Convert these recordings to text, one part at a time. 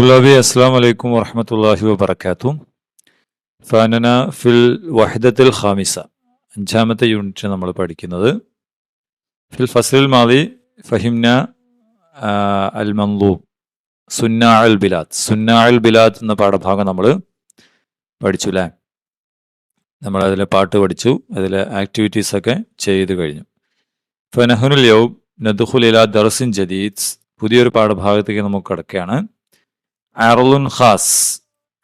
طلابي السلام عليكم ورحمة الله وبركاته فأننا في الوحدة الخامسة അഞ്ചാമത്തെ യൂണിറ്റ് നമ്മൾ പഠിക്കുന്നത് ഫിൽ ഫസൽ മാലി ഫഹിംന അൽ മൻലൂബ് സുന്ന അൽ ബിലാദ് സുന്ന അൽ ബിലാദ് എന്ന പാഠഭാഗം നമ്മൾ പഠിച്ചു അല്ലേ നമ്മൾ അതിലെ പാട്ട് പഠിച്ചു അതിലെ ആക്ടിവിറ്റീസ് ഒക്കെ ചെയ്ത് കഴിഞ്ഞു ഫനഹുനുൽ യൗം നദുഖുൽ ഇലാ ദർസിൻ ജദീദ് പുതിയൊരു പാഠഭാഗത്തേക്ക് നമുക്ക് കിടക്കുകയാണ് അർലുൻ ഖാസ്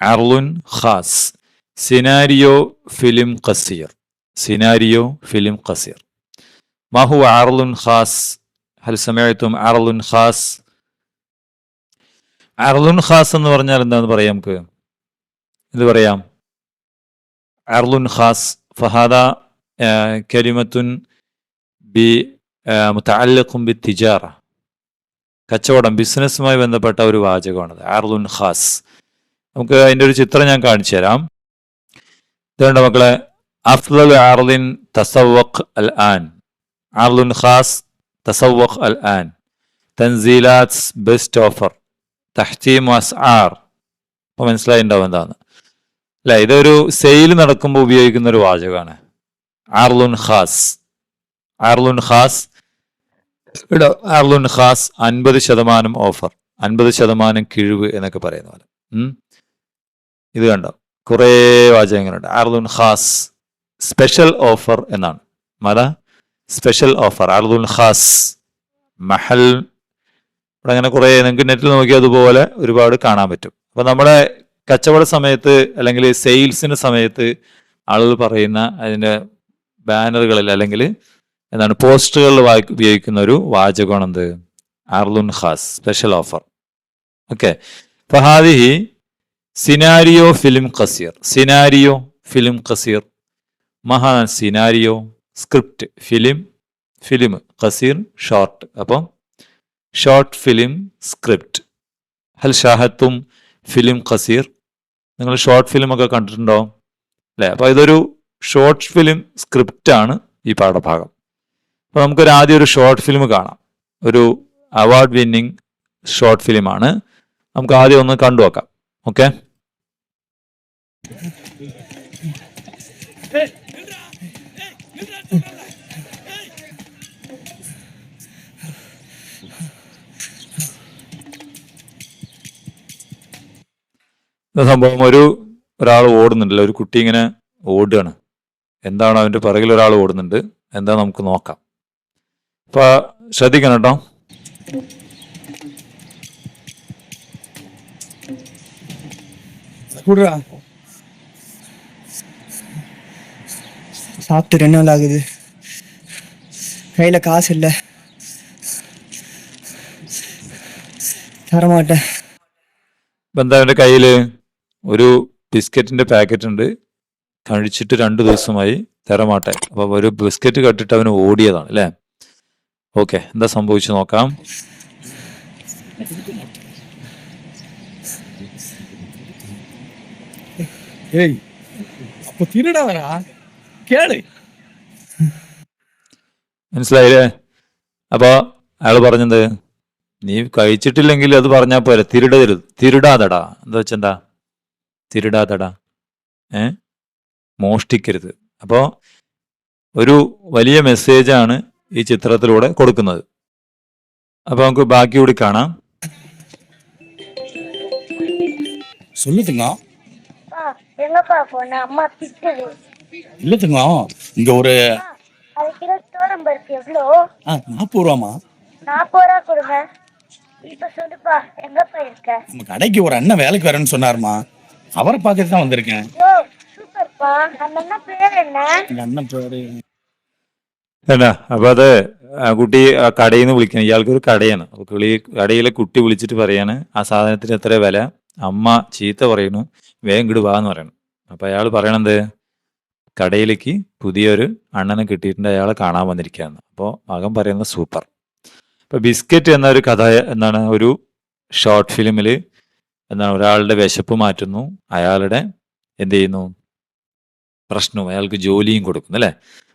അർലുൻ ഖാസ് സിനാരിയോ ഫിലിം ഖസീർ സിനാരിയോ ഫിലിം ഖസീർ ما هو عرض خاص هل سمعتم عرض خاص عرض خاص എന്ന് പറഞ്ഞാൽ എന്താന്ന് പറയാം നമുക്ക് ഇത് പറയാം عرض خاص فهذا آه، كلمة ب آه، متعلق بالتجارة കച്ചവടം ബിസിനസ്സുമായി ബന്ധപ്പെട്ട ഒരു വാചകമാണത്. ആർലുൻ ഖാസ്. നമുക്ക് അതിന്റെ ഒരു ചിത്രം ഞാൻ കാണിച്ചു തരാം. ഇതുകൊണ്ട് മക്കളെ അഫ്ലൽ ആർലിൻ തസവഖ് അൽ ആൻ. ആർലുൻ ഖാസ് തസവഖ് അൽ ആൻ. തൻസീലാസ് ബെസ്റ്റ് ഓഫർ. തഹ്തീം അസ്ആർ. അപ്പോൾ മനസ്സിലായിണ്ടാവും എന്താണ് അല്ല ഇതൊരു സെയിൽ നടക്കുമ്പോൾ ഉപയോഗിക്കുന്ന ഒരു വാചകമാണ്. ആർലുൻ ഖാസ്. ആർലുൻ ഖാസ് ഇവിടെ അർലുൻ ഖാസ് അൻപത് ശതമാനം ഓഫർ അൻപത് ശതമാനം കിഴിവ് എന്നൊക്കെ പറയുന്ന പോലെ. ഇത് കണ്ടോ? കുറേ വാചകങ്ങളുണ്ട്. അർലുൻ ഖാസ് സ്പെഷ്യൽ ഓഫർ എന്നാണ്. മല? Special offer. അർലുൻ ഖാസ് മഹൽ. ഇവിടെ അങ്ങനെ കുറേ നിങ്ങൾക്ക് നെറ്റിൽ നോക്കിയാൽ അതുപോലെ ഒരുപാട് കാണാൻ പറ്റും. അപ്പൊ നമ്മുടെ കച്ചവട സമയത്ത് അല്ലെങ്കിൽ സെയിൽസിന് സമയത്ത് ആളുകൾ പറയുന്ന അതിന്റെ ബാനറുകളിൽ അല്ലെങ്കിൽ എന്താണ് പോസ്റ്ററുകളിൽ വായി ഉപയോഗിക്കുന്ന ഒരു വാചകമാണ് എന്ത് അർലുൻ ഖാസ് സ്പെഷ്യൽ ഓഫർ ഓക്കെ ഫഹാദിഹി സിനാരിയോ ഫിലിം ഖസീർ. സിനാരിയോ ഫിലിം ഖസീർ. മഹാ സിനാരിയോ സ്ക്രിപ്റ്റ് ഫിലിം ഫിലിം ഖസീർ ഷോർട്ട് അപ്പം ഷോർട്ട് ഫിലിം സ്ക്രിപ്റ്റ് ഹൽ ഷാഹത്തും ഫിലിം ഖസീർ. നിങ്ങൾ ഷോർട്ട് ഫിലിം ഒക്കെ കണ്ടിട്ടുണ്ടോ? അല്ലേ? അപ്പോൾ ഇതൊരു ഷോർട്ട് ഫിലിം സ്ക്രിപ്റ്റാണ് ഈ പാഠഭാഗം. അപ്പോൾ നമുക്കൊരു ആദ്യം ഒരു ഷോർട്ട് ഫിലിം കാണാം. ഒരു അവാർഡ് വിന്നിങ് ഷോർട്ട് ഫിലിമാണ് നമുക്ക് ആദ്യം ഒന്ന് കണ്ടു നോക്കാം. ഓക്കെ സംഭവം ഒരു ഒരാൾ ഓടുന്നുണ്ടല്ലോ. ഒരു കുട്ടി ഇങ്ങനെ ഓടുകയാണ്. എന്താണ് അവന്റെ പിറകിൽ ഒരാൾ ഓടുന്നുണ്ട്. എന്താ നമുക്ക് നോക്കാം. അപ്പൊ ശ്രദ്ധിക്കണം കേട്ടോ விடுறா சாப்பிட்டு ரெண்டு நாள் ஆகுது கையில் காசு இல்லை தரமாட்டேன் ഇപ്പൊ എന്താ അവന്റെ കയ്യില് ഒരു ബിസ്ക്കറ്റിന്റെ പാക്കറ്റ് ഉണ്ട് കഴിച്ചിട്ട് രണ്ടു ദിവസമായി തരമാട്ടെ അപ്പൊ ഒരു ബിസ്ക്കറ്റ് കട്ടിട്ട് അവന് ഓടിയതാണ് അല്ലേ ഓക്കെ എന്താ സംഭവിച്ചു നോക്കാം. ഏയ് അപ്പൊ അയാൾ അപ്പോൾ അയാൾ പറഞ്ഞത് നീ കഴിച്ചിട്ടില്ലെങ്കിൽ അത് പറഞ്ഞാ പോരെ തിരുടരുത്. തിരുടാതടാ. എന്താ വെച്ചെന്താ? തിരുടാതടാ. ഏ? മോഷ്ടിക്കരുത്. അപ്പോൾ ഒരു വലിയ മെസ്സേജാണ് ഈ ചിത്രത്തിലൂടെ കൊടുക്കുന്നത് അപ്പൊ നമുക്ക് ബാക്കി കൂടി കാണാം சொல்லுதுங்க அப்பா, எங்கப்பா போன அம்மா திட்டுது இல்லதுங்க இங்க ஒரு அது கிலோ தோரம் பருப்பு எவ்வளோ ஆ, நாற்பது ரூபாமா நாற்பது ரூபா கொடுங்க இப்ப சொல்லுப்பா எங்கப்பா இருக்க நம்ம கடைக்கு ஒரு அண்ணன் வேலைக்கு வரேன்னு சொன்னாருமா அவரை பார்க்கறது தான் வந்திருக்கேன் ஓ சூப்பர்ப்பா அந்த அண்ணா பேர் என்ன எங்க அண்ணன் பேரு എന്നാ അപ്പൊ അത് ആ കുട്ടി ആ കടയിൽ നിന്ന് വിളിക്കണം. ഇയാൾക്ക് ഒരു കടയാണ്. അപ്പോൾ കിളി കടയിലെ കുട്ടി വിളിച്ചിട്ട് പറയാണ് ആ സാധനത്തിന് എത്ര വില? അമ്മ ചീത്ത പറയുന്നു വേഗം ഇങ്ങോട്ട് വാ എന്ന് പറയണം. അപ്പൊ അയാൾ പറയണത് കടയിലേക്ക് പുതിയൊരു അണ്ണനെ കിട്ടിയിട്ടുണ്ട്. അയാളെ കാണാൻ വന്നിരിക്കുകയാണ്. അപ്പോൾ മകൻ പറയുന്നത് സൂപ്പർ. ഇപ്പൊ ബിസ്ക്കറ്റ് എന്ന ഒരു കഥ എന്താണ് ഒരു ഷോർട്ട് ഫിലിമിൽ എന്താണ് ഒരാളുടെ വിശപ്പ് മാറ്റുന്നു. അയാളുടെ എന്ത് ചെയ്യുന്നു? പ്രശ്നവും അയാൾക്ക് ജോലിയും കൊടുക്കുന്നു അല്ലെ?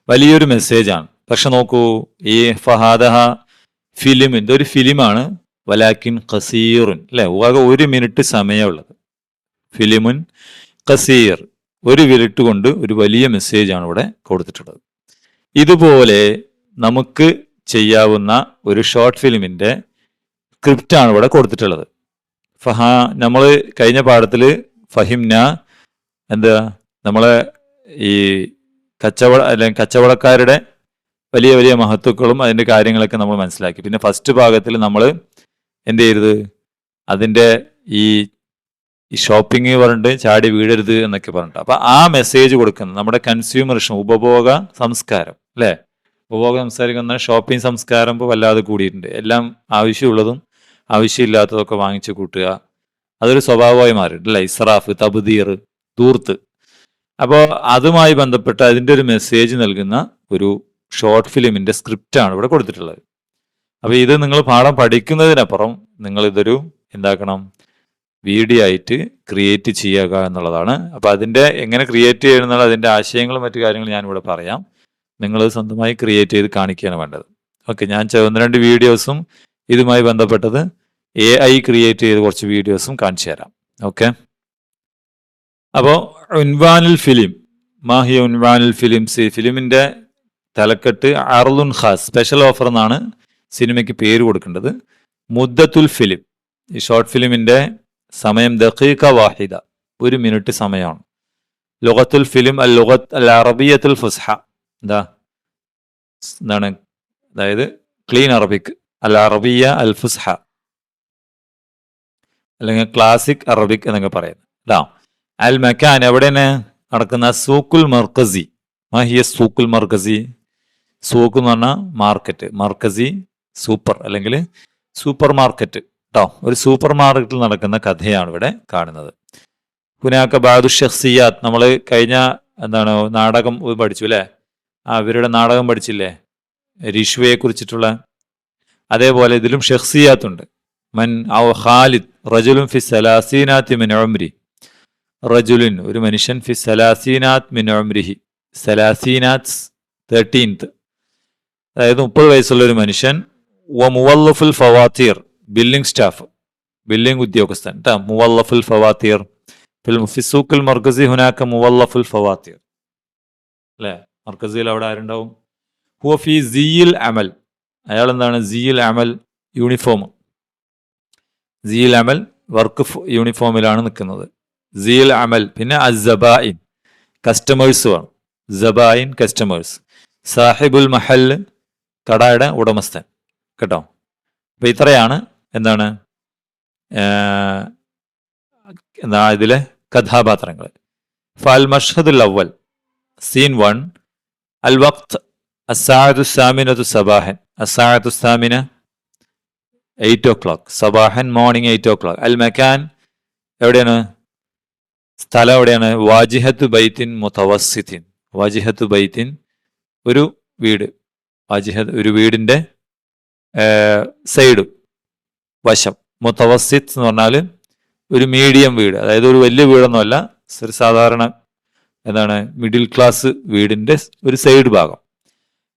വലിയൊരു മെസ്സേജാണ് പക്ഷെ നോക്കൂ ഈ ഫഹാദഹ ഫിലിം ഇതൊരു ഫിലിമാണ് വലാക്കിൻ ഖസീറുൻ അല്ലെ? ആകെ ഒരു മിനിറ്റ് സമയമുള്ളത്. ഫിലിമുൻ ഖസീർ ഒരു മിനിറ്റ് കൊണ്ട് ഒരു വലിയ മെസ്സേജ് ആണ് ഇവിടെ കൊടുത്തിട്ടുള്ളത്. ഇതുപോലെ നമുക്ക് ചെയ്യാവുന്ന ഒരു ഷോർട്ട് ഫിലിമിന്റെ ആണ് ഇവിടെ കൊടുത്തിട്ടുള്ളത്. ഫഹാ നമ്മൾ കഴിഞ്ഞ പാഠത്തിൽ ഫഹിംന എന്താ നമ്മളെ ഈ കച്ചവട അല്ലെങ്കിൽ കച്ചവടക്കാരുടെ വലിയ വലിയ മഹത്വക്കളും അതിന്റെ കാര്യങ്ങളൊക്കെ നമ്മൾ മനസ്സിലാക്കി. പിന്നെ ഫസ്റ്റ് ഭാഗത്തിൽ നമ്മൾ എന്ത് ചെയ്യരുത്? അതിന്റെ ഈ ഷോപ്പിംഗ് പറഞ്ഞിട്ട് ചാടി വീഴരുത് എന്നൊക്കെ പറഞ്ഞിട്ട്. അപ്പം ആ മെസ്സേജ് കൊടുക്കുന്നത് നമ്മുടെ കൺസ്യൂമറിസം ഉപഭോഗ സംസ്കാരം അല്ലേ? ഉപഭോഗ സംസ്കാരിക്കുന്ന ഷോപ്പിംഗ് സംസ്കാരം ഇപ്പോൾ വല്ലാതെ കൂടിയിട്ടുണ്ട്. എല്ലാം ആവശ്യമുള്ളതും ആവശ്യമില്ലാത്തതൊക്കെ വാങ്ങിച്ചു കൂട്ടുക. അതൊരു സ്വഭാവമായി മാറിയിട്ടുണ്ട് അല്ലേ? ഇസ്രാഫ് തബുദീർ ദൂർത്ത് അപ്പോൾ അതുമായി ബന്ധപ്പെട്ട് അതിന്റെ ഒരു മെസ്സേജ് നൽകുന്ന ഒരു ഷോർട്ട് ഫിലിമിന്റെ സ്ക്രിപ്റ്റാണ് ഇവിടെ കൊടുത്തിട്ടുള്ളത്. അപ്പോൾ ഇത് നിങ്ങൾ പാഠം പഠിക്കുന്നതിനപ്പുറം നിങ്ങൾ ഇതൊരു എന്താക്കണം വീഡിയോ ആയിട്ട് ക്രിയേറ്റ് ചെയ്യുക എന്നുള്ളതാണ്. അപ്പോൾ അതിന്റെ എങ്ങനെ ക്രിയേറ്റ് ചെയ്യുന്നുള്ള അതിന്റെ ആശയങ്ങളും മറ്റു കാര്യങ്ങളും ഞാനിവിടെ പറയാം. നിങ്ങൾ സ്വന്തമായി ക്രിയേറ്റ് ചെയ്ത് കാണിക്കുകയാണ് വേണ്ടത്. ഓക്കെ ഞാൻ രണ്ട് വീഡിയോസും ഇതുമായി ബന്ധപ്പെട്ടത് എ ഐ ക്രിയേറ്റ് ചെയ്ത് കുറച്ച് വീഡിയോസും കാണിച്ചു തരാം. ഓക്കെ? അപ്പോൾ ഉൻവാനിൽ ഫിലിം മാഹിയ ഉൻവാനിൽ ഫിലിംസ് ഫിലിമിന്റെ തലക്കെട്ട് അർലുൻ ഖാസ് സ്പെഷ്യൽ ഓഫർ എന്നാണ് സിനിമയ്ക്ക് പേര് കൊടുക്കേണ്ടത്. മുദ്ദത്തുൽ ഫിലിം. ഈ ഷോർട്ട് ഫിലിമിന്റെ സമയം ദഖീഖ വാഹിദ. ഒരു മിനിറ്റ് സമയമാണ്. ലുഗത്തുൽ ഫിലിം അൽ ലുഗത്ത് അൽ അറബിയത്തുൽ ഫുസ്ഹ. എന്താ? എന്താണ്? അതായത് ക്ലീൻ അറബിക് അൽ അറബിയ അൽ ഫുസ്ഹ. അല്ലെങ്കിൽ ക്ലാസിക് അറബിക് എന്നൊക്കെ പറയുന്നത്. ഇതാ. അൽ മക്കാൻ എവിടെയാണ്? നടക്കുന്ന സൂക്കുൽ മർക്കസി മഹിയ സൂക്കുൽ മർക്കസി സൂക്ക് എന്ന് പറഞ്ഞാൽ മാർക്കറ്റ് മർക്കസി സൂപ്പർ അല്ലെങ്കിൽ സൂപ്പർ മാർക്കറ്റ് കേട്ടോ ഒരു സൂപ്പർ മാർക്കറ്റിൽ നടക്കുന്ന കഥയാണ് ഇവിടെ കാണുന്നത്. പുനാക്ക ബാദു ഷഖ്സിയാത്ത് നമ്മൾ കഴിഞ്ഞ എന്താണ് നാടകം പഠിച്ചു അല്ലേ? ആ ഇവരുടെ നാടകം പഠിച്ചില്ലേ? രിഷുവയെ കുറിച്ചിട്ടുള്ള. അതേപോലെ ഇതിലും ഷഖ്സിയാത്ത് ഉണ്ട്. മൻ ഔ ഖാലിദ് റജുലും ഫി സലാസീനാത്ത് മിൻ ഉംരി. റജുലിൻ ഒരു മനുഷ്യൻ ഫി സലാസീനാത്ത് മിൻ ഉംരിഹി. സലാസീനാത്ത് തേർട്ടീൻത്ത് അതായത് മുപ്പത് വയസ്സുള്ള ഒരു മനുഷ്യൻ വ മുവല്ലഫുൽ ഫവാത്തീർ ബില്ലിംഗ് സ്റ്റാഫ് ബില്ലിംഗ് ഉദ്യോഗസ്ഥൻ കേട്ടോ മുവല്ലഫുൽ ഫവാത്തീർ ഫിസൂക്കുൽ മർക്കസി ഹുനാക്ക മുവല്ലഫുൽ ഫവാത്തീർ അല്ലേ? മർക്കസിയിൽ അവിടെ ആരുണ്ടാവും? ഹുവ ഫി സിയിൽ അമൽ. അയാൾ എന്താണ് സിയിൽ അമൽ യൂണിഫോം. സിയിൽ അമൽ വർക്ക് യൂണിഫോമിലാണ് നിൽക്കുന്നത്. സിയിൽ അമൽ പിന്നെ അസബായിൻ കസ്റ്റമേഴ്സുമാണ്. ജബായിൻ കസ്റ്റമേഴ്സ്. സാഹിബുൽ മഹൽ കടയുടെ ഉടമസ്ഥൻ കേട്ടോ? അപ്പം ഇത്രയാണ് എന്താണ് എന്താ ഇതിലെ കഥാപാത്രങ്ങൾ ഫൽ മഷ്ഹദുൽ അവൽ സീൻ വൺ അൽ വക്ത് അസാദു സാമിനതു സബാഹൻ അസാദു സാമിന എയ്റ്റ് ഓ ക്ലോക്ക് സബാഹൻ മോർണിംഗ് എയ്റ്റ് ഓ ക്ലോക്ക്. അൽ മെക്കാൻ എവിടെയാണ്? സ്ഥലം എവിടെയാണ്? വാജിഹത്ത് ബൈത്തിൻ മുത്തവസിത്തിൻ വാജിഹത്ത് ബൈത്തിൻ ഒരു വീട്. വാജിഹത്ത് ഒരു വീടിന്റെ സൈഡ് വശം. മുത്തവസിത്ത് എന്ന് പറഞ്ഞാൽ ഒരു മീഡിയം വീട്. അതായത് ഒരു വലിയ വീടൊന്നുമല്ല ഒരു സാധാരണ എന്താണ് മിഡിൽ ക്ലാസ് വീടിന്റെ ഒരു സൈഡ് ഭാഗം.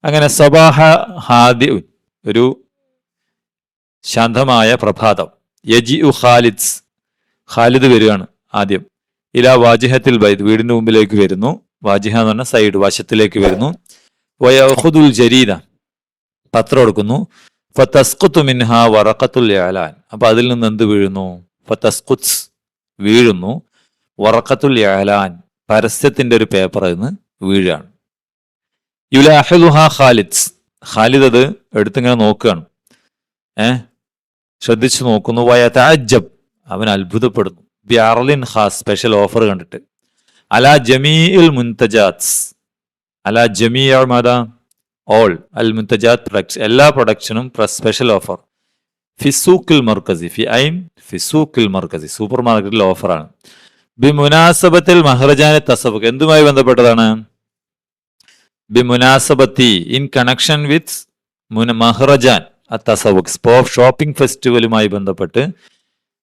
അങ്ങനെ സബാഹ ഹാദി ഒരു ശാന്തമായ പ്രഭാതം. യജി ഉ ഖാലിദ് ഖാലിദ് വരികയാണ് ആദ്യം. ഇല വാജിഹത്തിൽ വൈദ് വീടിന്റെ മുമ്പിലേക്ക് വരുന്നു. വാജിഹ എന്ന് പറഞ്ഞ സൈഡ് വശത്തിലേക്ക് വരുന്നു. വയഹുദുൽ ജരീദ. പത്രം എടുക്കുന്നു. ഫതസ്കുത്തു മിൻഹ വറക്കത്തുൽ യാലാൻ അപ്പൊ അതിൽ നിന്ന് എന്ത് വീഴുന്നു? ഫതസ്കുത്സ് വീഴുന്നു. വറക്കത്തുൽ യാലാൻ പരസ്യത്തിന്റെ ഒരു പേപ്പർ അതിന് വീഴാണ് യുലാഹിലുഹ ഖാലിദ്സ് ഖാലിദ്. അത് എടുത്തിങ്ങനെ നോക്കുകയാണ്. ഏഹ് ശ്രദ്ധിച്ചു നോക്കുന്നു. വയതാജബ് അവൻ അത്ഭുതപ്പെടുന്നു. ബിയാർലിൻ ഹാ സ്പെഷ്യൽ ഓഫർ കണ്ടിട്ട്. അല ജമീൽ മുൻതജാത്സ്. അല ജമിയ മാത ഓൾ അൽ മുത്തജാത്ത് പ്രൊഡക്ട്സ് എല്ലാ പ്രൊഡക്ഷനും സ്പെഷ്യൽ ഓഫർ. ഫിസൂക്കിൽ മർക്കസി ഫി ഐ ഫിസൂക്കിൽ മർക്കസി സൂപ്പർ മാർക്കറ്റിൽ ഓഫറാണ്. ബി മുനാസബത്തിൽ മഹ്റജാനെ തസബുക്ക് എന്തുമായി ബന്ധപ്പെട്ടതാണ്? ബി മുനാസബത്തി ഇൻ കണക്ഷൻ വിത്ത് മഹ്റജാൻ തസബുക്ക് സ്പോ ഷോപ്പിംഗ് ഫെസ്റ്റിവലുമായി ബന്ധപ്പെട്ട്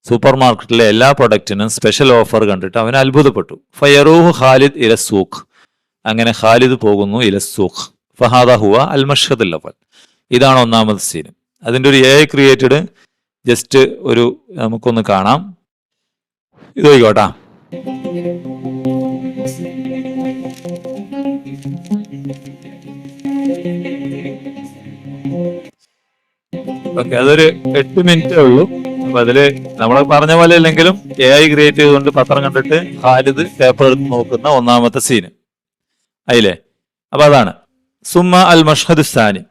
സൂപ്പർ മാർക്കറ്റിലെ എല്ലാ പ്രൊഡക്റ്റിനും സ്പെഷ്യൽ ഓഫർ കണ്ടിട്ട് അവൻ അത്ഭുതപ്പെട്ടു. ഫയറൂഹ് ഖാലിദ് ഇല സൂഖ്. അങ്ങനെ ഖാലിദ് പോകുന്നു ഇല സൂഖ്. ഫഹാദ ഹുവ അൽ മഷദ് അവൽ ഇതാണ് ഒന്നാമത് സീൻ അതിന്റെ ഒരു എ ക്രിയേറ്റഡ് ജസ്റ്റ് ഒരു നമുക്കൊന്ന് കാണാം. ഇത് നോക്കിക്കോട്ടാ. ഓക്കെ അതൊരു എട്ട് മിനിറ്റേ ഉള്ളൂ. അപ്പൊ അതിൽ നമ്മൾ പറഞ്ഞ പോലെ അല്ലെങ്കിലും എ ഐ ക്രിയേറ്റ് ചെയ്തുകൊണ്ട് പത്രം കണ്ടിട്ട് ഖാലിദ് പേപ്പർ എടുത്ത് നോക്കുന്ന ഒന്നാമത്തെ സീന് അതിലെ അപ്പൊ അതാണ്. സുമ അൽ മഷ്ഹദ് സാനി.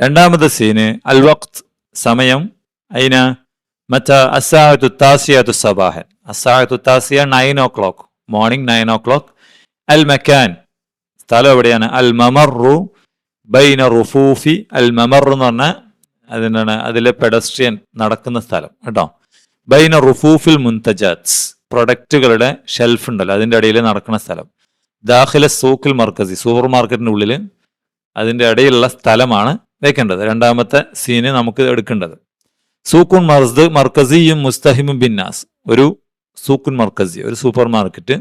രണ്ടാമത്തെ സീന് അൽ വഖ്ത് സമയം അയിന മറ്റ അസാഹത്തു താസിയത്തു സബാഹൻ അസാഹത്തു താസിയ nine o'clock morning nine o'clock അൽ മക്കാൻ സ്ഥലം എവിടെയാണ്? അൽ മമറു ബൈന റുഫൂഫി. അൽ മമർ എന്ന് പറഞ്ഞാൽ അതിനാണ് അതിലെ പെഡസ്ട്രിയൻ നടക്കുന്ന സ്ഥലം. കേട്ടോ? ബൈന റുഫൂഫിൽ മുൻതജാറ്റ്സ് പ്രൊഡക്റ്റുകളുടെ ഷെൽഫ് ഉണ്ടല്ലോ അതിന്റെ ഇടയിൽ നടക്കുന്ന സ്ഥലം. ദാഖിലെ സൂക്കിൽ മർക്കസി സൂപ്പർ മാർക്കറ്റിന്റെ ഉള്ളിൽ അതിന്റെ ഇടയിലുള്ള സ്ഥലമാണ് വെക്കേണ്ടത്. രണ്ടാമത്തെ സീന് നമുക്ക് എടുക്കേണ്ടത്. സൂക്കുൻ മർസ് മർക്കസിയും മുസ്തഹിമും ബിന്നാസ് ഒരു സൂക്കുൻ മർക്കസി ഒരു സൂപ്പർ മാർക്കറ്റ്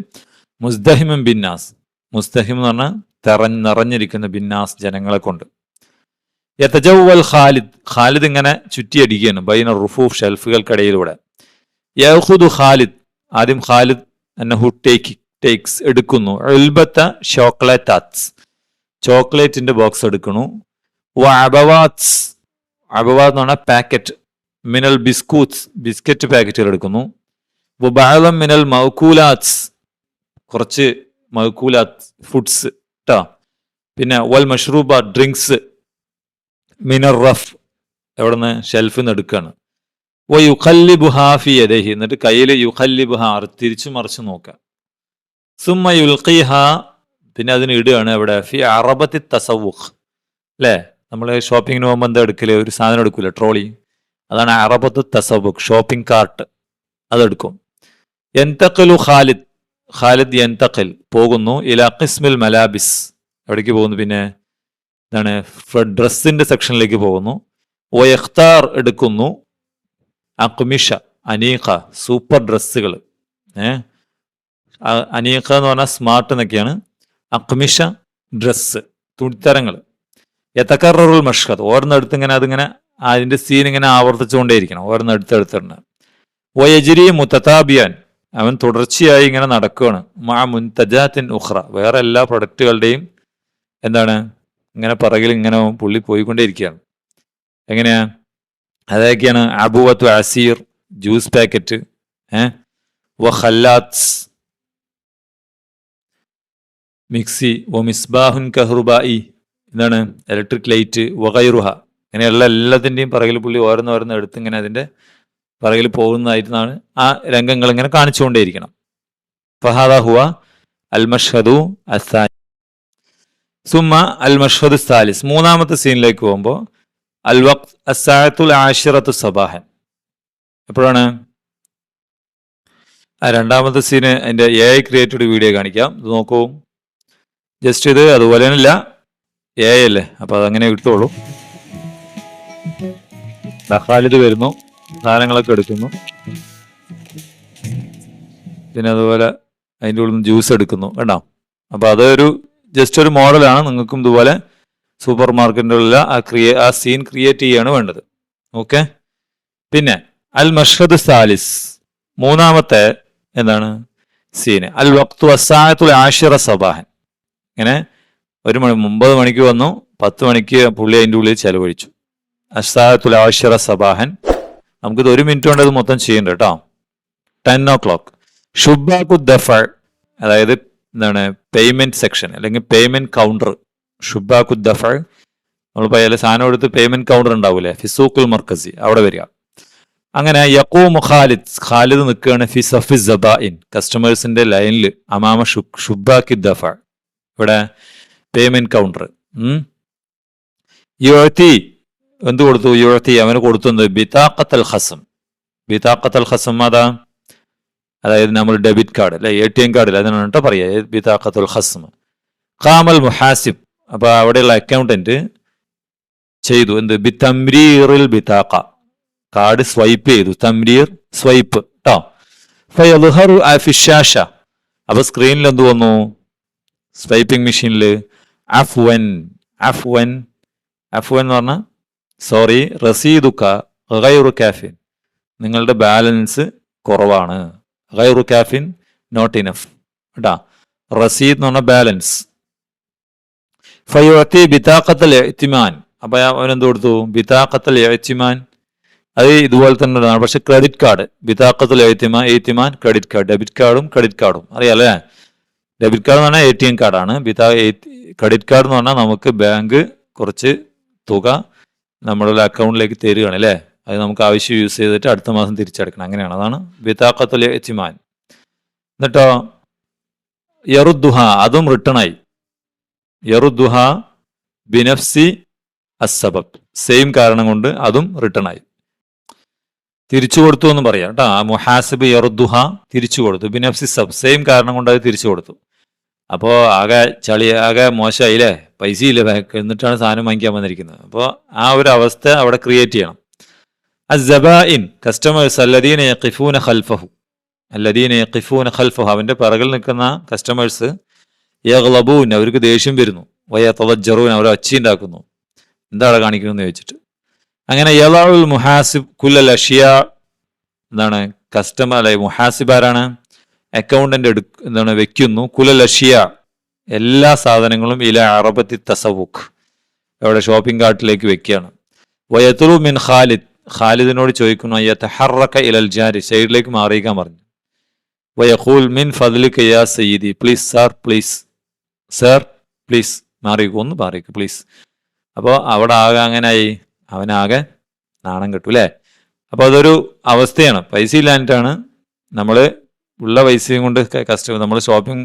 മുസ്തഹിമും ബിന്നാസ് മുസ്തഹിം എന്ന് പറഞ്ഞാൽ തെറഞ്ഞ് നിറഞ്ഞിരിക്കുന്ന ബിന്നാസ് ജനങ്ങളെ കൊണ്ട്. യതജവൽ ഖാലിദ്. ഖാലിദ് ഇങ്ങനെ ചുറ്റിയടിക്കുകയാണ് ബൈന റുഫൂഫ് ഷെൽഫുകൾക്കിടയിലൂടെ. യഹുദു ഖാലിദ്. ആദ്യം ഖാലിദ് എന്നെ ടേക്ക് ടേക്സ് എടുക്കുന്നു. ഉൽബത്ത ചോക്ലേറ്റാറ്റ്സ്. ചോക്ലേറ്റിന്റെ ബോക്സ് എടുക്കുന്നു. അബവാത്സ് അബവാത്ത് എന്ന് പറഞ്ഞാൽ പാക്കറ്റ് മിനൽ ബിസ്കൂട്ട്സ് ബിസ്ക്കറ്റ് പാക്കറ്റുകൾ എടുക്കുന്നു. ബാലം മിനൽ മൗക്കൂലാത്സ് കുറച്ച് മൗക്കൂലാത്ത് ഫുഡ്സ് കേട്ടോ പിന്നെ വൽ മഷ്റൂബ ഡ്രിങ്ക്സ് മിനർ റഫ് എവിടെ നിന്ന് ഷെൽഫിൽ നിന്ന് എടുക്കുകയാണ് ഓ യുഖല്ലി ബുഹാഫി യദഹി. എന്നിട്ട് കയ്യിൽ യുഖല്ലി ബുഹാർ തിരിച്ചു മറിച്ച് നോക്കുക. സുമ്മ യുൽഖിഹ പിന്നെ അതിന് ഇടുകയാണ് എവിടെ ഫി അറബത്തി തസവുഖ് അല്ലേ? നമ്മൾ ഷോപ്പിങ്ങിന് പോകുമ്പോൾ എന്താ എടുക്കൽ? ഒരു സാധനം എടുക്കൂല ട്രോളി. അതാണ് അറബത്ത് തസവുഖ് ഷോപ്പിംഗ് കാർട്ട്. അതെടുക്കും എന്തക്കലു ഖാലിദ് ഖാലിദ് എന്തക്കൽ പോകുന്നു ഇല ഖിസ്മിൽ മലാബിസ്. എവിടേക്ക് പോകുന്നു പിന്നെ ഇതാണ് ഡ്രസ്സിന്റെ സെക്ഷനിലേക്ക് പോകുന്നു. ഓ എഖ്താർ എടുക്കുന്നു അക്മിഷ അനീഖ സൂപ്പർ ഡ്രസ്സുകൾ ഏ? അ- അനീഖ എന്ന് പറഞ്ഞാൽ സ്മാർട്ട് എന്നൊക്കെയാണ്. അക്മിഷ ഡ്രസ്സ് തുണിത്തരങ്ങൾ എത്തക്കറുൽ മഷ്കത്ത് ഓരോന്നെടുത്ത് ഇങ്ങനെ അതിങ്ങനെ അതിന്റെ സീൻ ഇങ്ങനെ ആവർത്തിച്ചുകൊണ്ടേയിരിക്കണം ഓരോന്നെടുത്ത് എടുത്തിട്ടുണ്ട് വയജിരി മുത്തതാബിയാൻ അവൻ തുടർച്ചയായി ഇങ്ങനെ നടക്കുകയാണ് മാ മുൻതജാത്തിൻ ഉഹ്റ വേറെ എല്ലാ പ്രൊഡക്റ്റുകളുടെയും എന്താണ് ഇങ്ങനെ പിറകിൽ ഇങ്ങനെ പുള്ളി പോയിക്കൊണ്ടേയിരിക്കുകയാണ്. എങ്ങനെയാ? അതൊക്കെയാണ് അബുവത്ത് അസീർ ജ്യൂസ് പാക്കറ്റ് ഏഹ് വ ഖല്ലാത്സ് മിക്സി വ മിസ്ബാഹുൻ കഹ്റുബായി എന്താണ് ഇലക്ട്രിക് ലൈറ്റ് വകൈറുഹ ഇങ്ങനെയുള്ള എല്ലാത്തിന്റെയും പറകിൽ പുള്ളി ഓരോന്ന് ഓരോന്ന് എടുത്ത് ഇങ്ങനെ അതിന്റെ പറകിൽ പോകുന്നതായിരുന്നാണ് ആ രംഗങ്ങൾ ഇങ്ങനെ കാണിച്ചുകൊണ്ടേയിരിക്കണം. ഫഹാദ ഹുവ അൽ മഷ്ഹദു അസാ സുമ അൽ സാലിസ്. മൂന്നാമത്തെ സീനിലേക്ക് പോകുമ്പോൾ അൽ വഖ് അസായത്തുൽ ആഷിറത്തു സബാഹൻ. എപ്പോഴാണ്? ആ രണ്ടാമത്തെ സീന് അതിന്റെ എ ഐ ക്രിയേറ്റഡ് വീഡിയോ കാണിക്കാം. ഇത് നോക്കൂ. ജസ്റ്റ് ഇത് അതുപോലെ അല്ല എ അല്ലേ? അപ്പൊ അതങ്ങനെ എടുത്തോളൂ. ദഹാലിത് വരുന്നു. സാധനങ്ങളൊക്കെ എടുക്കുന്നു. പിന്നെ അതുപോലെ അതിന്റെ ഉള്ളിൽ നിന്ന് ജ്യൂസ് എടുക്കുന്നു. കേട്ടോ അപ്പൊ അതൊരു ജസ്റ്റ് ഒരു മോഡലാണ് നിങ്ങൾക്കും ഇതുപോലെ സൂപ്പർ മാർക്കറ്റിലുള്ള ആ ക്രിയേ ആ സീൻ ക്രിയേറ്റ് ചെയ്യാണ് വേണ്ടത്. ഓക്കെ പിന്നെ അൽ മഷ്ഹദ് സാലിസ്. മൂന്നാമത്തെ എന്താണ്? സീന് അൽ വക്തു അസായത്തുൽ ആഷിറ സബാഹൻ. ഇങ്ങനെ ഒരു മണി ഒമ്പത് മണിക്ക് വന്നു പത്ത് മണിക്ക് പുള്ളി അതിന്റെ ഉള്ളിൽ ചെലവഴിച്ചു. അസ്താഹത്തുൽ ആഷിറ സബാഹൻ. നമുക്കിത് ഒരു മിനിറ്റ് കൊണ്ട് ഇത് മൊത്തം ചെയ്യണ്ട കേട്ടോ. Ten o'clock. ഷുബാക്കു ദഫർ അതായത് എന്താണ് പേയ്മെന്റ് സെക്ഷൻ അല്ലെങ്കിൽ പേയ്മെന്റ് കൗണ്ടർ. ഷുബാക്കു ദഫർ നമ്മൾ അതിൽ സാധനം എടുത്ത് പേയ്മെന്റ് കൗണ്ടർ ഉണ്ടാവില്ലേ ഫിസൂക്കുൽ മർക്കസി അവിടെ വരിക. അങ്ങനെ യക്കൂമു ഖാലിദ് ഖാലിദ് നിൽക്കുകയാണ് ഫിസഫി സബായിൻ കസ്റ്റമേഴ്സിന്റെ ലൈനിൽ അമാമ ഷുബാക്കി ദഫ. ഇവിടെ പേയ്മെന്റ് കൗണ്ടർ യുഴത്തി എന്ത് കൊടുത്തു? യുഴത്തി അവന് കൊടുത്തുന്നത് ബിതാഖത്തൽ ഹസം ബിതാഖത്തൽ ഹസം അതാ അതായത് നമ്മൾ ഡെബിറ്റ് കാർഡ് അല്ലെ? എ ടി എം കാർഡിൽ അതിനാണ് കേട്ടോ പറയുക. ബിതാഖത്തുൽ ഹസം കാമൽ മുഹാസിബ്. അപ്പൊ അവിടെയുള്ള അക്കൗണ്ടന്റ് ചെയ്തു. എന്ത്? ബി തംരീറിൽ ബിതാക്ക കാർഡ് സ്വൈപ്പ് ചെയ്തു. തംരീർ സ്വൈപ്പ് കേട്ടോ അപ്പൊ സ്ക്രീനിൽ എന്ത് വന്നു? സ്വൈപ്പിംഗ് മെഷീനിൽ അഫ് വൻ അഫ് വൻ അഫ് വൻ എന്ന് പറഞ്ഞാൽ സോറി റസീദുക്ക ഗൈറു കാഫിൻ. നിങ്ങളുടെ ബാലൻസ് കുറവാണ്. ഗൈറു കാഫിൻ നോട്ട് ഇനഫ് കേട്ടാ റസീദ് എന്ന് പറഞ്ഞാൽ ബാലൻസ്. ഫയുഅത്തി ബിതാഖത്തൽ എത്തിമാൻ അപ്പൊ അവനെന്ത് കൊടുത്തു? ബിതാഖത്തൽ എത്തിമാൻ അത് ഇതുപോലെ തന്നെ പക്ഷെ ക്രെഡിറ്റ് കാർഡ് ബിതാഖത്തൽ എത്തിമാൻ എത്തിമാൻ ക്രെഡിറ്റ് കാർഡ് ഡെബിറ്റ് കാർഡും ക്രെഡിറ്റ് കാർഡും അറിയാലേ? ഡെബിറ്റ് കാർഡ് എന്ന് പറഞ്ഞാൽ എ ടി എം കാർഡാണ് ബിതാ ക്രെഡിറ്റ് കാർഡ് എന്ന് പറഞ്ഞാൽ നമുക്ക് ബാങ്ക് കുറച്ച് തുക നമ്മുടെ അക്കൗണ്ടിലേക്ക് തരികയാണ് അല്ലേ? അത് നമുക്ക് ആവശ്യം യൂസ് ചെയ്തിട്ട് അടുത്ത മാസം തിരിച്ചടക്കണം. അങ്ങനെയാണ്. അതാണ് വിതാക്കത്തുൽ എത്തിമാൻ എന്നിട്ടോ യറുദ്ദുഹ അതും റിട്ടേൺ ആയി. യറുദ്ദുഹ ബിനഫ്സി അസബബ് സെയിം കാരണം കൊണ്ട് അതും റിട്ടേൺ ആയി. തിരിച്ചു കൊടുത്തു എന്ന് പറയാം കേട്ടോ. മുഹാസിബ് യറുദ്ദുഹ തിരിച്ചു കൊടുത്തു. ബിനഫ്സി സബ് സെയിം കാരണം കൊണ്ട് അത് തിരിച്ചു കൊടുത്തു. അപ്പോൾ ആകെ ചളി ആകെ മോശമായില്ലേ? പൈസയില്ല? ബാക്ക് എന്നിട്ടാണ് സാധനം വാങ്ങിക്കാൻ വന്നിരിക്കുന്നത്. അപ്പോൾ ആ ഒരു അവസ്ഥ അവിടെ ക്രിയേറ്റ് ചെയ്യണം. അസബായിൻ കസ്റ്റമേഴ്സ് അല്ലദീന യഖിഫൂന ഖൽഫഹു. അല്ലദീന യഖിഫൂന ഖൽഫഹു. അവന്റെ പിറകിൽ നിൽക്കുന്ന കസ്റ്റമേഴ്സ് യഗ്ലബൂൻ അവർക്ക് ദേഷ്യം വരുന്നു. വയ തവജ്ജറൂൻ അവർ ഒച്ചയുണ്ടാക്കുന്നു എന്താണ് കാണിക്കുന്നതെന്ന് ചോദിച്ചിട്ട്. അങ്ങനെ യലാഉൽ മുഹാസിബ് കുല്ലൽ അഷിയ എന്താണ്? കസ്റ്റമർ അല്ലെ? മുഹാസിബ് ആരാണ്? അക്കൗണ്ടന്റ് എടു എന്താണ് വെക്കുന്നു. കുലലഷിയ. എല്ലാ സാധനങ്ങളും ഇല അറബത്തി തസവുഖ് അവിടെ ഷോപ്പിംഗ് കാർട്ടിലേക്ക് വെക്കുകയാണ്. വയത്തുറു മിൻ ഖാലിദ്. ഖാലിദിനോട് ചോദിക്കുന്നു യതഹറക ഇലൽ ജാരി? സൈഡിലേക്ക് മാറിയിക്കാൻ പറഞ്ഞു. വയഖൂൽ മിൻ ഫദ്ലിക യാ സയ്യിദി. Please sir please sir please മാറിക്കൂ ഒന്ന് മാറിക്കൂ പ്ലീസ് അപ്പോൾ അവിടെ ആകെ അങ്ങനായി അവനാകെ നാണം കിട്ടും അല്ലേ അപ്പോൾ അതൊരു അവസ്ഥയാണ്. പൈസ ഇല്ലാഞ്ഞിട്ടാണ് നമ്മൾ ഉള്ള പൈസയും കൊണ്ട് കസ്റ്റമർ നമ്മൾ ഷോപ്പിംഗ്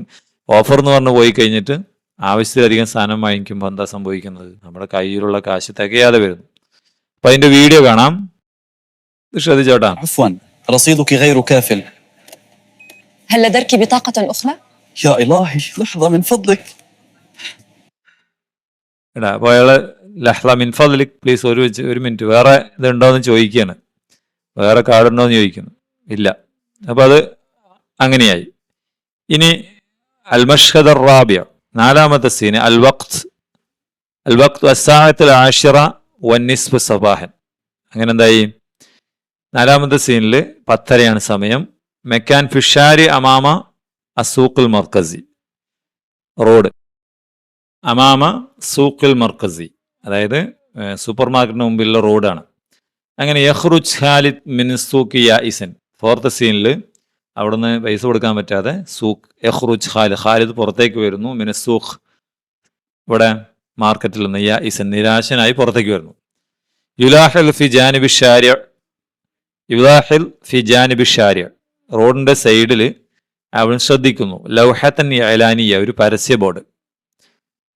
ഓഫർ എന്ന് പറഞ്ഞ് പോയി കഴിഞ്ഞിട്ട് ആവശ്യത്തിലധികം സാധനം വാങ്ങിക്കുമ്പോൾ എന്താ സംഭവിക്കുന്നത് നമ്മുടെ കയ്യിലുള്ള കാശ് തികയാതെ വരുന്നു അപ്പൊ അതിന്റെ വീഡിയോ കാണാം ഇത് ശ്രദ്ധിച്ചോട്ടാ عفوا رصيدك غير كاف هل لديك بطاقة أخرى؟ يا إلهي لحظة من فضلك എടാ അപ്പോൾ അയാള് ലഹ്ല മിൻഫലിക് പ്ലീസ് ഒരു വെച്ച്- ഒരു മിനിറ്റ് വേറെ ഇതുണ്ടോന്ന് ചോദിക്കുകയാണ് വേറെ കാർഡ് ഉണ്ടോ എന്ന് ചോദിക്കുന്നു ഇല്ല അപ്പൊ അത് അങ്ങനെയായി. ഇനി അൽ റാബിയ നാലാമത്തെ സീന് അൽ വഖ്ത് അൽ വഖ്ത് അസാഹത്തിൽ ആഷിറ വന്നിസ്ബ് സബാഹൻ. അങ്ങനെ എന്തായി? നാലാമത്തെ സീനിൽ പത്തരയാണ് സമയം. മെക്കാൻ ഫിഷാരി അമാമ അസൂഖുൽ മർക്കസി റോഡ്. അമാമ സൂഖുൽ മർക്കസി അതായത് സൂപ്പർ മാർക്കറ്റിന് മുമ്പിലുള്ള റോഡാണ്. അങ്ങനെ യഹ്റുജ് ഖാലിദ് മിൻ യാ ഇസൻ ഫോർത്ത് സീനിൽ അവിടുന്ന് പൈസ കൊടുക്കാൻ പറ്റാതെ സൂഖ് എഹ്റുജ് ഖാലിദ് ഖാലിദ് പുറത്തേക്ക് വരുന്നു. മിന സൂഖ് ഇവിടെ മാർക്കറ്റിൽ നിന്ന് യാ ഇസൻ നിരാശനായി പുറത്തേക്ക് വരുന്നു. യുലാഹിൽ ഫി ജാനിബി ഷാരിയ യുലാഹിൽ ഫി ജാനിബി ഷാരിയ റോഡിന്റെ സൈഡിൽ അവൻ ശ്രദ്ധിക്കുന്നു. ലൗഹത്തൻ ഏലാനിയ ഒരു പരസ്യ ബോർഡ്.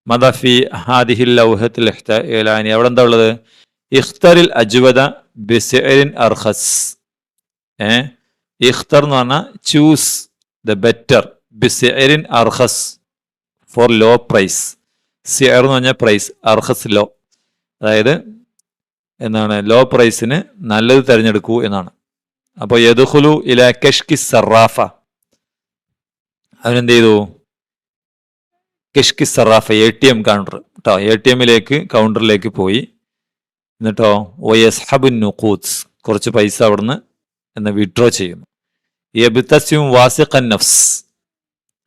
മദഫി ഹാദിഹിൽ ലൗഹത്തിൽ ഏലാനി അവിടെ എന്താ ഉള്ളത്? ഇഖ്തറിൽ അജ്വദ ബിസിൻ അർഹസ് ഏ? ഇഖ്തർ എന്ന് പറഞ്ഞാൽ ചൂസ് ദ ബെറ്റർ ബിസിൻ അർഹസ് ഫോർ ലോ പ്രൈസ് സിയർ എന്ന് പറഞ്ഞാൽ പ്രൈസ് അർഹസ് ലോ അതായത് എന്താണ്? ലോ പ്രൈസിന് നല്ലത് തിരഞ്ഞെടുക്കൂ എന്നാണ്. അപ്പോൾ യദുഹുലു ഇല കെഷ്കി സറാഫ. അവനെന്ത് ചെയ്തു? കെഷ്കി സറാഫ എ ടി എം കൗണ്ടർ കേട്ടോ എ ടി എമ്മിലേക്ക് കൗണ്ടറിലേക്ക് പോയി. എന്നിട്ടോ ഒ എസ് ഹബുൻ കുറച്ച് പൈസ അവിടുന്ന് എന്ന് വിഡ്രോ ചെയ്യുന്നു. യബിത്തസ്യും വാസിഖൻ നഫ്സ്.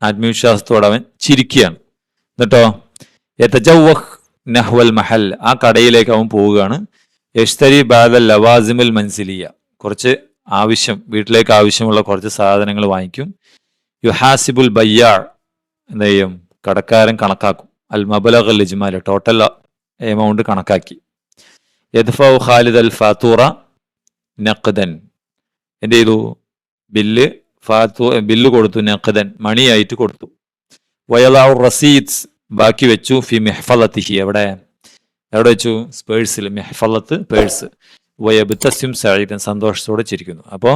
ആത്മവിശ്വാസത്തോടെ അവൻ ചിരിക്കുകയാണ്. എന്നിട്ടോ നഹ്വൽ മഹൽ. ആ കടയിലേക്ക് അവൻ പോവുകയാണ്. യഷ്തരി ബാദൽ ലവാസിമുൽ മൻസിലിയ. കുറച്ച് ആവശ്യം വീട്ടിലേക്ക് ആവശ്യമുള്ള കുറച്ച് സാധനങ്ങൾ വാങ്ങിക്കും. യുഹാസിബുൽ ബയ്യാർ എന്ത് ചെയ്യും? കടക്കാരൻ കണക്കാക്കും. അൽ മബലഗ് അൽ ഇജ്മാൽ ടോട്ടൽ എമൗണ്ട് കണക്കാക്കി. യദ്ഫൗ ഖാലിദ് അൽ ഫാത്തൂറ നഖ്ദൻ. എന്ത് ചെയ്തു? ബില്ല് ഫാത്തു ബില്ല് കൊടുത്തു നഖദൻ മണിയായിട്ട് കൊടുത്തു. വയലാവ് റസീദ്സ് ബാക്കി വെച്ചു ഫി മെഹ്ഫലത്തിഹി എവിടെ എവിടെ വെച്ചു പേഴ്സിൽ മെഹ്ഫലത്ത് പേഴ്സ്. വയബുത്തസ്യം സഴീദൻ സന്തോഷത്തോടെ ചിരിക്കുന്നു. അപ്പോൾ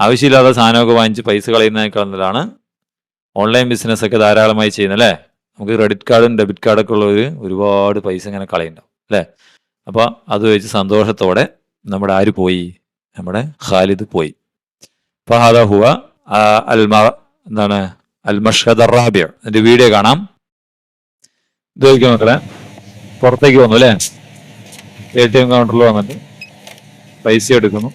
ആവശ്യമില്ലാത്ത സാധനമൊക്കെ വാങ്ങിച്ച് പൈസ കളയുന്നതിനേക്കാൾ ഓൺലൈൻ ബിസിനസ് ഒക്കെ ധാരാളമായി ചെയ്യുന്നത് അല്ലേ? നമുക്ക് ക്രെഡിറ്റ് കാർഡും ഡെബിറ്റ് കാർഡൊക്കെ ഉള്ളവർ ഒരുപാട് പൈസ ഇങ്ങനെ കളയുണ്ടാവും അല്ലേ? അപ്പോൾ അത് വെച്ച് സന്തോഷത്തോടെ നമ്മുടെ ആര് പോയി? നമ്മുടെ ഖാലിദ് പോയി. ഫഹാദ എന്താണ് അൽ മഷ്ഹദ് റാബിയ അതിന്റെ വീഡിയോ കാണാം. ഇത് നോക്കിയോ മക്കളെ പുറത്തേക്ക് വന്നു അല്ലേ? എ ടി എം കൗണ്ടറിൽ വന്നിട്ട് പൈസ എടുക്കുന്നു.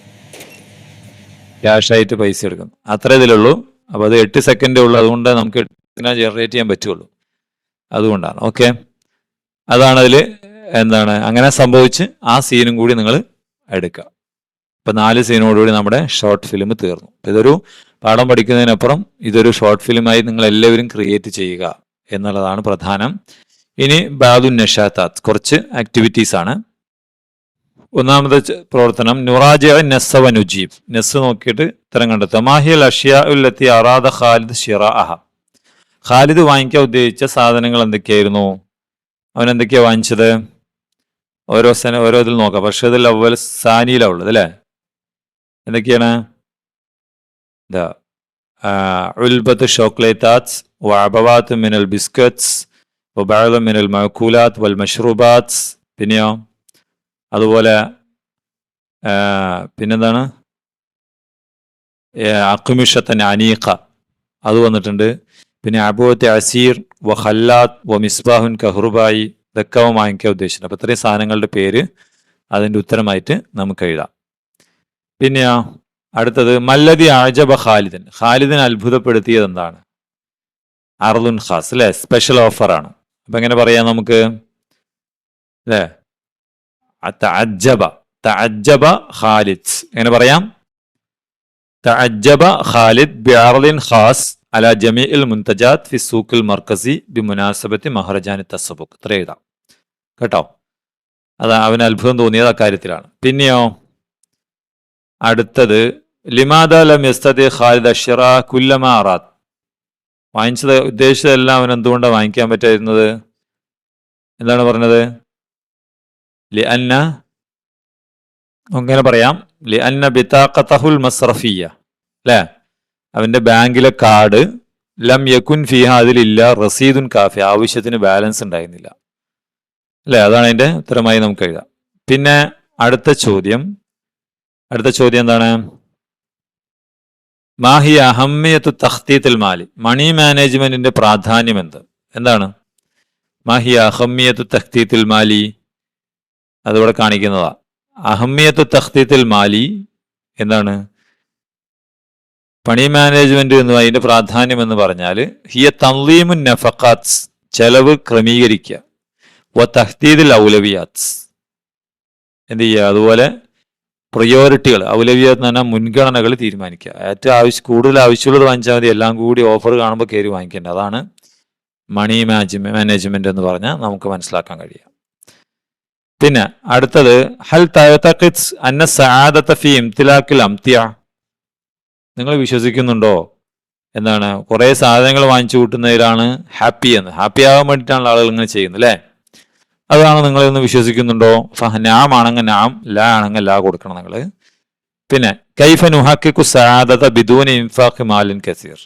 ക്യാഷ് ആയിട്ട് പൈസ എടുക്കുന്നു. അത്ര ഇതിലുള്ളൂ അപ്പോൾ അത് എട്ട് സെക്കൻഡേ ഉള്ളൂ. അതുകൊണ്ട് നമുക്ക് ജനറേറ്റ് ചെയ്യാൻ പറ്റുള്ളൂ. അതുകൊണ്ടാണ്. ഓക്കെ അതാണതിൽ എന്താണ് അങ്ങനെ സംഭവിച്ച് ആ സീനും കൂടി നിങ്ങൾ എടുക്കുക. ഇപ്പം നാല് സീനോടുകൂടി നമ്മുടെ ഷോർട്ട് ഫിലിം തീർന്നു. ഇതൊരു പാഠം പഠിക്കുന്നതിനപ്പുറം ഇതൊരു ഷോർട്ട് ഫിലിമായി നിങ്ങൾ എല്ലാവരും ക്രിയേറ്റ് ചെയ്യുക എന്നുള്ളതാണ് പ്രധാനം. ഇനി ബാദു നഷാത്താത്ത് കുറച്ച് ആക്ടിവിറ്റീസ് ആണ്. ഒന്നാമത്തെ പ്രവർത്തനം നുറാജ നസവ നുജീബ്. നെസ് നോക്കിയിട്ട് ഉത്തരം കണ്ടെത്തുക. മാഹിയൽ അഷിയ ഉല്ലത്തി അറാദ ഖാലിദ് ഷിറ അഹ ഖാലിദ് വാങ്ങിക്കാൻ ഉദ്ദേശിച്ച സാധനങ്ങൾ എന്തൊക്കെയായിരുന്നു? അവൻ എന്തൊക്കെയാ വാങ്ങിച്ചത്? ഓരോ ഓരോ ഇതിൽ നോക്കാം. പക്ഷേ ഇതിൽ അവൽ സാനിയിലാണ് ഉള്ളത് അല്ലേ? എന്തൊക്കെയാണ്? ദ ഉൽബത്ത് ചോക്ലേറ്റാത്ത് വഅബവാത്ത് മിനൽ ബിസ്ക്കറ്റ്സ് വബഅദ മിനൽ മഅകൂലാത്ത് വൽ മഷ്റൂബാത്ത്സ് പിന്നെയോ? അതുപോലെ പിന്നെന്താണ്? അക്കുമിഷത്തൻ അനീഖ അത് വന്നിട്ടുണ്ട്. പിന്നെ അബുവത്തെ അസീർ വ ഹല്ലാത്ത് വ മിസ്ബാഹുൻ കഹ്റുബായി ഇതൊക്കെ വാങ്ങിക്കാൻ ഉദ്ദേശിച്ചിട്ടുണ്ട്. അപ്പോൾ ഇത്രയും സാധനങ്ങളുടെ പേര് അതിന്റെ ഉത്തരമായിട്ട് നമുക്ക് എഴുതാം. പിന്നെയോ അടുത്തത് മല്ലതി ആജബ ഖാലിദൻ. ഖാലിദിനെ അത്ഭുതപ്പെടുത്തിയത് എന്താണ്? അർലുൻ ഖാസ് അല്ലെ? സ്പെഷ്യൽ ഓഫറാണ് അപ്പം എങ്ങനെ പറയാം നമുക്ക്? അല്ലേ? തഅജ്ജബ തഅജ്ജബ ഖാലിദ്. എങ്ങനെ പറയാം? തഅജ്ജബ ഖാലിദ് ബിഅർദിൻ ഖാസ് അല ജമീഇൽ മുൻതജാത്ത് ഫി സൂഖിൽ മർക്കസി ബി മുനാസബത്തി മഹറജാനി തസബുക്ക് ഇത്ര എഴുതാം. കേട്ടോ? അത് അവന് അത്ഭുതം തോന്നിയത് അക്കാര്യത്തിലാണ് പിന്നെയോ? അടുത്തത് ലിമാദ യസ്തദി ഖാലിദ് അഷിറ കുല്ലമ അറാത്ത് വാങ്ങിച്ചത് ഉദ്ദേശിച്ചതെല്ലാം അവൻ എന്തുകൊണ്ടാണ് വാങ്ങിക്കാൻ പറ്റായിരുന്നത് എന്താണ് പറഞ്ഞത്? ലി അന്ന അങ്ങനെ പറയാം. ലി അന്ന ബിതാഖത്തഹുൽ മസ്റഫിയ അല്ലേ? അവന്റെ ബാങ്കിലെ കാർഡ് ലം യക്കുൻ ഫിഹ അതിലില്ല റസീദുൻ കാഫി ആവശ്യത്തിന് ബാലൻസ് ഉണ്ടായിരുന്നില്ല. അല്ലേ? അതാണ് അതിന്റെ ഉത്തരമായി നമുക്ക് എഴുതാം. പിന്നെ അടുത്ത ചോദ്യം. അടുത്ത ചോദ്യം എന്താണ്? മാഹി അഹമ്മിയത്തു തഖ്തീത്തിൽ മാലി. മണി മാനേജ്മെന്റിന്റെ പ്രാധാന്യം എന്ത്? എന്താണ്? മാഹി അഹമ്മിയത്തു തഖ്തീത്തിൽ മാലി. അതിവിടെ കാണിക്കുന്നതാ. അഹമ്മിയത്തു തഖ്തീത്തിൽ മാലി എന്താണ്? പണി മാനേജ്മെന്റ് എന്ന് അതിന്റെ പ്രാധാന്യം എന്ന് പറഞ്ഞാൽ ഹിയ തൻലീമുൻ നഫക്കാത്സ് ചെലവ് ക്രമീകരിക്കുക വ തഹ്തീദിൽ ഔലവിയാത്ത്. എന്ത് ചെയ്യുക? അതുപോലെ പ്രയോറിറ്റികൾ ഔലവ്യ എന്ന് പറഞ്ഞാൽ മുൻഗണനകൾ തീരുമാനിക്കുക. ഏറ്റവും ആവശ്യം കൂടുതൽ ആവശ്യമുള്ളത് വാങ്ങിച്ചാൽ മതി. എല്ലാം കൂടി ഓഫർ കാണുമ്പോൾ കയറി വാങ്ങിക്കേണ്ടത് അതാണ് മണി മാനേജ്മെന്റ് മാനേജ്മെന്റ് എന്ന് പറഞ്ഞാൽ നമുക്ക് മനസ്സിലാക്കാൻ കഴിയുക. പിന്നെ അടുത്തത് ഹൽ തയത്തഖിദ് അന്ന സആദത ഫീം ഇംതിലാക്കിൽ അംത്യ? നിങ്ങൾ വിശ്വസിക്കുന്നുണ്ടോ? എന്താണ്? കുറേ സാധനങ്ങൾ വാങ്ങിച്ചു കൂട്ടുന്നതിലാണ് ഹാപ്പി എന്ന്. ഹാപ്പി ആകാൻ വേണ്ടിയിട്ടാണ് ആളുകൾ ഇങ്ങനെ ചെയ്യുന്നത് അല്ലേ? അതാണ് നിങ്ങൾ ഇന്ന് വിശ്വസിക്കുന്നുണ്ടോ? ഫഹ നാം ആണെങ്കിൽ നാം ലാ ആണെങ്കിൽ ലാ കൊടുക്കണം നിങ്ങൾ പിന്നെ കൈഫ നുഹാക്കിക്കു സആദത ബിദൂനി ഇൻഫാഖ് മാലിൻ കസീർ.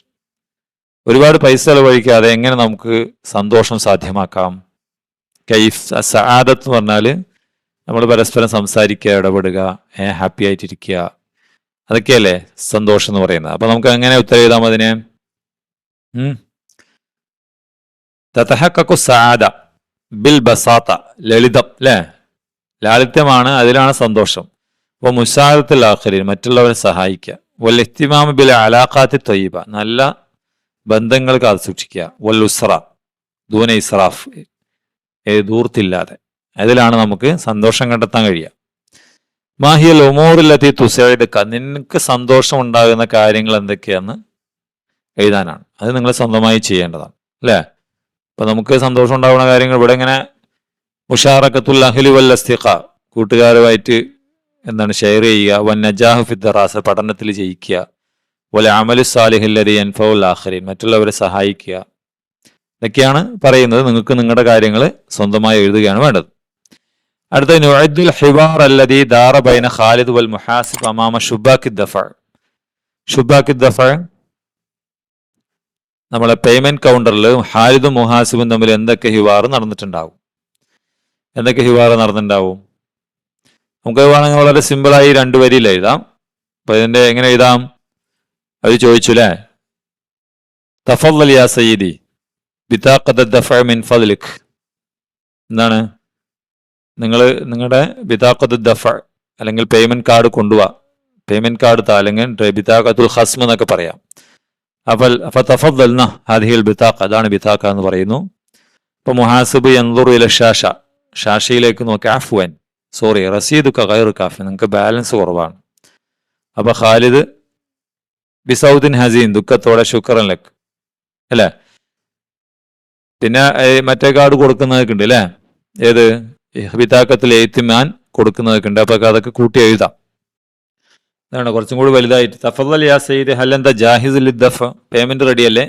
ഒരുപാട് പൈസ ചെലവഴിക്കാതെ എങ്ങനെ നമുക്ക് സന്തോഷം സാധ്യമാക്കാം? കൈഫ് സാദത്ത് എന്ന് പറഞ്ഞാൽ നമ്മൾ പരസ്പരം സംസാരിക്കുക ഇടപെടുക ഹാപ്പി ആയിട്ടിരിക്കുക. അതൊക്കെയല്ലേ സന്തോഷം എന്ന് പറയുന്നത്. അപ്പൊ നമുക്ക് എങ്ങനെ ഉത്തരം എഴുതാം അതിന്. തതഹക്കു സആദ ബിൽ ബസാത്ത ലളിതം അല്ലേ ലാളിത്യമാണ് അതിലാണ് സന്തോഷം. അപ്പോൾ മുസാദത്തിൽ ആഖരി മറ്റുള്ളവരെ സഹായിക്കുക വൽ ഇഹ്തിമാമ ബിൽ അലാഖാത്തി തൊയ്യബ നല്ല ബന്ധങ്ങൾ കാത്തു സൂക്ഷിക്കുക വൽ ഉസ്ര ദൂന ഇസ്രാഫ് ദൂർത്തില്ലാതെ. അതിലാണ് നമുക്ക് സന്തോഷം കണ്ടെത്താൻ കഴിയുക. മാഹിയൽ ഒമോറിലെത്തി തുസയെടുക്ക നിനക്ക് സന്തോഷം ഉണ്ടാകുന്ന കാര്യങ്ങൾ എന്തൊക്കെയാന്ന് എഴുതാനാണ്. അത് നിങ്ങൾ സ്വന്തമായി ചെയ്യേണ്ടതാണ് അല്ലേ അപ്പൊ നമുക്ക് സന്തോഷം ഉണ്ടാവുന്ന കാര്യങ്ങൾ ഇവിടെ ഇങ്ങനെ മുഷാറക്കത്തുൽ അഹ്ലി വൽ അസ്തിഖ കൂട്ടുകാരുമായിട്ട് എന്താണ് ഷെയർ ചെയ്യുക. വൻ നജാഹ് ഫിദ്ദറാസ പഠനത്തിൽ ജയിക്കുക. പോലെ അമലു സാലിഹില്ലതി അൻഫൗൽ ആഖരീൻ മറ്റുള്ളവരെ സഹായിക്കുക. ഇതൊക്കെയാണ് പറയുന്നത്. നിങ്ങൾക്ക് നിങ്ങളുടെ കാര്യങ്ങൾ സ്വന്തമായി എഴുതുകയാണ് വേണ്ടത്. അടുത്ത നുഅദ്ദുൽ ഹിബാർ അല്ലദി ദാറ ബൈന ഖാലിദ് വൽ മുഹാസിബ് അമാമ ഷുബാഖിദ് ദഫ. ഷുബാഖിദ് ദഫ നമ്മളെ പേയ്മെന്റ് കൗണ്ടറിൽ ഹാരിദും മുഹാസിബും തമ്മിൽ എന്തൊക്കെ ഹിവാർ നടന്നിട്ടുണ്ടാവും? എന്തൊക്കെ ഹിവാർ നടന്നിട്ടുണ്ടാവും? നമുക്ക് വേണമെങ്കിൽ വളരെ സിമ്പിളായി രണ്ട് വരിയിൽ എഴുതാം. അപ്പൊ ഇതിന്റെ എങ്ങനെ എഴുതാം? അവർ ചോദിച്ചു അല്ലേ തഫൽ യാ സയ്യിദി ബിതാഖത്ത് മിൻ എന്താണ്? നിങ്ങൾ നിങ്ങളുടെ ബിതാഖത്ത് ദഫ അല്ലെങ്കിൽ പേയ്മെന്റ് കാർഡ് കൊണ്ടുപോവാ പേയ്മെന്റ് കാർഡ് താ അല്ലെങ്കിൽ ബിതാഖത്തുൽ ഹസ്മ എന്നൊക്കെ പറയാം. അപ്പോൾ ഫതഫദ്ദൽന തഫദ്ദൽന ഹാദിഹിൽ ബിതാഖ അതാണ് ബിതാഖ എന്ന് പറയുന്നു. ഇപ്പൊ മുഹാസിബ് എൻദുർ ഇല ഷാഷ ഷാഷയിലേക്ക് നോക്കി. അഫ്വൻ സോറി റസീദ് കയറു കാഫ് നിങ്ങൾക്ക് ബാലൻസ് കുറവാണ്. അപ്പൊ ഖാലിദ് ബിസൗദിൻ ഹസീൻ ദുഃഖത്തോടെ ശുക്രൻ ലക്ക് അല്ലേ? പിന്നെ മറ്റേ കാർഡ് കൊടുക്കുന്നതൊക്കെ ഉണ്ട് അല്ലേ? ഏത്? ബിതാക്കത്തിൽ എയ്ത്തിമാൻ കൊടുക്കുന്നതൊക്കെ ഉണ്ട്. അപ്പൊ അതൊക്കെ കൂട്ടി എഴുതാം. ഇതാണ് കുറച്ചും കൂടി വലുതായിട്ട്. തഫദൽ യാ സയ്യിദ് ഹല്ലെന്താ ജാഹിദുൽ ദഫ. പേയ്മെന്റ് റെഡിയല്ലേ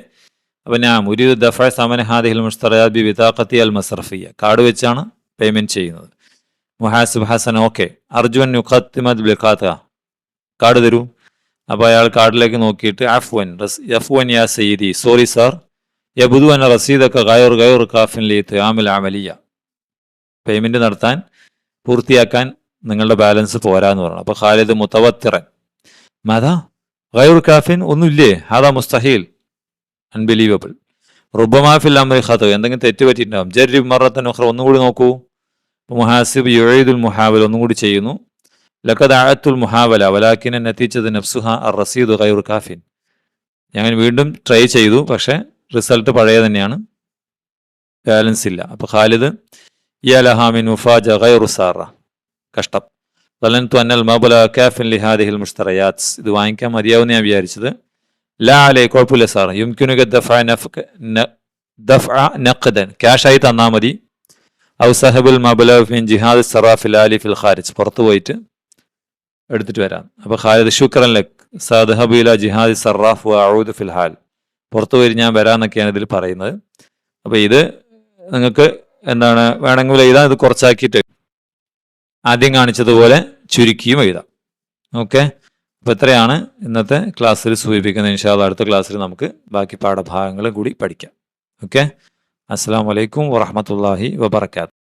അപ്പം ഞാൻ ഒരു ദഫ സമന ഹാദിഹിൽ മുഷ്തറയാ ബി വിതാഖത്തി അൽ മസറഫിയ. കാർഡ് വെച്ചാണ് പേയ്മെന്റ് ചെയ്യുന്നത്. മുഹാസിബ് ഹസൻ ഓക്കെ അർജുൻ നുഖത്തിമദ് ബിഖാത്ത കാർഡ് തരൂ. അപ്പോൾ അയാൾ കാർഡിലേക്ക് നോക്കിയിട്ട് അഫ്വൻ അഫ്വൻ യാ സെയ്ദി സോറി സാർ യബുദു എന്ന റസീദൊക്കെ ഗയോർ ഗയോർ കാഫിൻ ലീത്ത് ആമിൽ അമലിയ. പേയ്മെന്റ് നടത്താൻ പൂർത്തിയാക്കാൻ നിങ്ങളുടെ ബാലൻസ് പോരാന്ന് പറഞ്ഞു അപ്പോൾ ഖാലിദ് മുത്തവത്തിറൻ. മാതാ? ഗൈർ കാഫിൻ ഒന്നുമില്ലേ? ഹാദാ മുസ്തഹീൽ. അൺബിലീവബിൾ. റുബമാഫിൽ അമ്രി ഖാത്ത് എന്തെങ്കിലും തെറ്റ് പറ്റിയിട്ടുണ്ടാവും. ജരിബ് മറത്തൻ ഉഖ്റ ഒന്നുകൂടി നോക്കൂ. മുഹാസിബ് യുഴൈദുൽ മുഹാവൽ ഒന്നും കൂടി ചെയ്യുന്നു. ലക്കത് ആഴത്തുൽ മുഹാവല വലാക്കിനെ നത്തിച്ചത് നഫ്സുഹ അർ റസീദ് ഖൈർ കാഫിൻ. ഞാൻ വീണ്ടും ട്രൈ ചെയ്തു പക്ഷേ റിസൾട്ട് പഴയ തന്നെയാണ്. ബാലൻസ് ഇല്ല. അപ്പോൾ ഖാലിദ് യാ ലഹാമിൻ മുഫാജ സാറ. കഷ്ടം. തലൻതു അന്നൽ മബുല കാഫിൻ ലിഹാദിഹിൽ മുഷ്തറയാത്ത് ഇത് വാങ്ങിക്കാൻ മതിയാവുന്ന ഞാൻ വിചാരിച്ചത്. ലാ അലേ കുഴപ്പമില്ല സാർ യുംകിനുക ദഫ നഫ് ദഫ നഖദൻ. ക്യാഷായി തന്നാൽ മതി. ഔ സഹബുൽ മബുലിൻ ജിഹാദ് സറാഫിൽ അലി ഫിൽ ഖാരിജ്. പുറത്തു പോയിട്ട് എടുത്തിട്ട് വരാം. അപ്പോൾ ഖാലിദ് ഷുക്രൻ ലക് സദഹബുല ജിഹാദ് സറാഫ് ഔദ് ഫിൽ ഹാൽ. പുറത്തു പോയി ഞാൻ വരാമെന്നൊക്കെയാണ് ഇതിൽ പറയുന്നത്. അപ്പോൾ ഇത് നിങ്ങൾക്ക് എന്താണ് വേണമെങ്കിൽ എഴുതാൻ ഇത് കുറച്ചാക്കിയിട്ട് ആദ്യം കാണിച്ചതുപോലെ ചുരുക്കിയും എഴുതാം. ഓക്കെ? അപ്പോൾ ഇത്രയാണ് ഇന്നത്തെ ക്ലാസ്സിൽ സൂചിപ്പിക്കുന്നത്. ഇൻഷാല്ല അടുത്ത ക്ലാസ്സിൽ നമുക്ക് ബാക്കി പാഠഭാഗങ്ങളും കൂടി പഠിക്കാം. ഓക്കെ? അസ്സാം വലൈക്കും വറഹമത്തല്ലാഹി വബർക്കാത്ത്